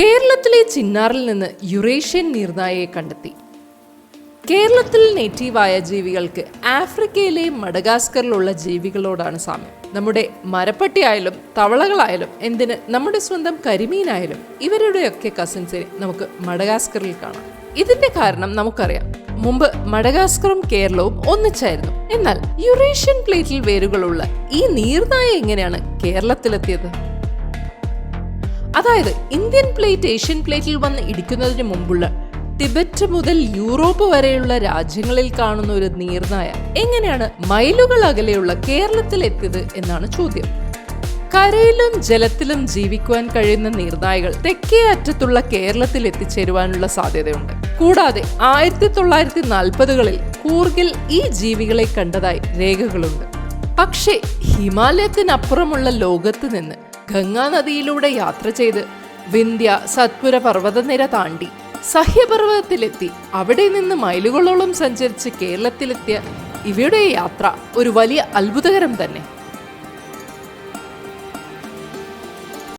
കേരളത്തിലെ ചിന്നാറിൽ നിന്ന് യുറേഷ്യൻ നീർനായയെ കണ്ടെത്തി. കേരളത്തിൽ നേറ്റീവായ ജീവികൾക്ക് ആഫ്രിക്കയിലെ മഡഗാസ്കറിലുള്ള ജീവികളോടാണ് സാമ്യം. നമ്മുടെ മരപ്പട്ടിയായാലും തവളകളായാലും എന്തിന് നമ്മുടെ സ്വന്തം കരിമീനായാലും ഇവരുടെയൊക്കെ കസിൻസിനെ നമുക്ക് മഡഗാസ്കറിൽ കാണാം. ഇതിന്റെ കാരണം നമുക്കറിയാം. മുമ്പ് മഡഗാസ്കറും കേരളവും ഒന്നിച്ചായിരുന്നു. എന്നാൽ യുറേഷ്യൻ പ്ലേറ്റിൽ വേരുകളുള്ള ഈ നീർനായ എങ്ങനെയാണ് കേരളത്തിലെത്തിയത്? അതായത് ഇന്ത്യൻ പ്ലേറ്റ് ഏഷ്യൻ പ്ലേറ്റിൽ വന്ന് ഇടിക്കുന്നതിന് മുമ്പുള്ള ടിബറ്റ് മുതൽ യൂറോപ്പ് വരെയുള്ള രാജ്യങ്ങളിൽ കാണുന്ന ഒരു നീർനായ എങ്ങനെയാണ് മൈലുകൾ അകലെയുള്ള കേരളത്തിൽ എത്തിയത് എന്നാണ് ചോദ്യം. കരയിലും ജലത്തിലും ജീവിക്കുവാൻ കഴിയുന്ന നീർനായകൾ തെക്കേ അറ്റത്തുള്ള കേരളത്തിൽ എത്തിച്ചേരുവാനുള്ള സാധ്യതയുണ്ട്. കൂടാതെ ആയിരത്തി തൊള്ളായിരത്തി നാൽപ്പതുകളിൽ കൂർഗിൽ ഈ ജീവികളെ കണ്ടതായി രേഖകളുണ്ട്. പക്ഷേ ഹിമാലയത്തിനപ്പുറമുള്ള ലോകത്ത് നിന്ന് ഗംഗാ നദിയിലൂടെ യാത്ര ചെയ്ത് വിന്ധ്യ സത്പുര പർവതനിര താണ്ടി സഹ്യപർവതത്തിലെത്തി. അവിടെ നിന്ന് മൈലുകളോളം സഞ്ചരിച്ച് കേരളത്തിലെത്തിയ ഇവയുടെ യാത്ര ഒരു വലിയ അത്ഭുതകരം തന്നെ.